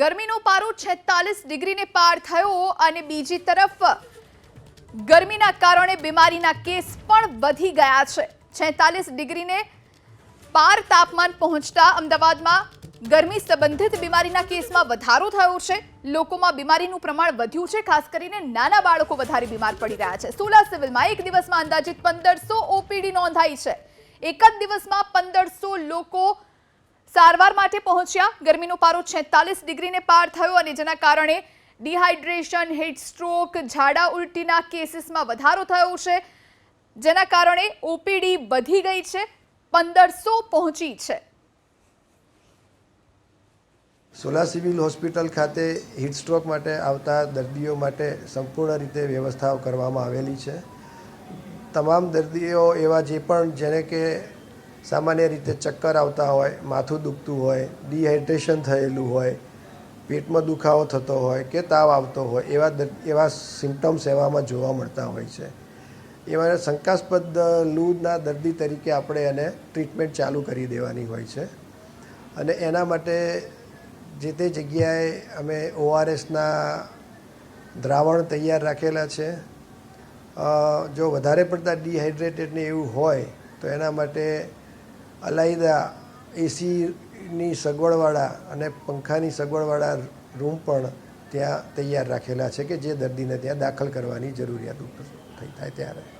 ગરમીનો પારો છેતાલીસ ડિગ્રીને પાર થયો અને બીજી તરફ ગરમીના કારણે બીમારીના કેસ પણ વધી ગયા છે. છેતાલીસ ડિગ્રીને પાર તાપમાન પહોંચતા અમદાવાદમાં ગરમી સંબંધિત બીમારીના કેસમાં વધારો થયો છે. લોકોમાં બીમારીનું પ્રમાણ વધ્યું છે, ખાસ કરીને નાના બાળકો વધારે બીમાર પડી રહ્યા છે. સોલા સિવિલમાં એક દિવસમાં અંદાજિત પંદરસો ઓપીડી નોંધાઈ છે. એક જ દિવસમાં પંદરસો લોકો સારવાર માટે પહોંચ્યા. ગરમીનો પારો છેતાલીસ ડિગ્રીને પાર થયો અને જેના કારણે ડિહાઇડ્રેશન હીટસ્ટ્રોક ઝાડા ઉલટીના કેસીસમાં વધારો થયો છે. જેના કારણે ઓપીડી વધી ગઈ છે. પંદરસો પહોંચી છે. સોલા સિવિલ હોસ્પિટલ ખાતે હીટસ્ટ્રોક માટે આવતા દર્દીઓ માટે સંપૂર્ણ રીતે વ્યવસ્થાઓ કરવામાં આવેલી છે. તમામ દર્દીઓ એવા જે પણ જેને કે સામાન્ય રીતે ચક્કર આવતા હોય, માથું દુખતું હોય ડિહાઇડ્રેશન થયેલું હોય, પેટમાં દુખાવો થતો હોય કે તાવ આવતો હોય, એવા એવા સિમ્ટમ્સ એવામાં જોવા મળતા હોય છે. એમાં શંકાસ્પદ લૂના દર્દી તરીકે આપણે એને ટ્રીટમેન્ટ ચાલુ કરી દેવાની હોય છે. અને એના માટે જે તે જગ્યાએ અમે ઓઆરએસના દ્રાવણ તૈયાર રાખેલા છે. જો વધારે પડતા ડિહાઇડ્રેટેડને એવું હોય, તો એના માટે અલાયદા, એસીની સગવડવાળા અને પંખાની સગવડવાળા રૂમ પણ ત્યાં તૈયાર રાખેલા છે કે જે દર્દીને ત્યાં દાખલ કરવાની જરૂરિયાત ઉપર થઈ થાય ત્યારે.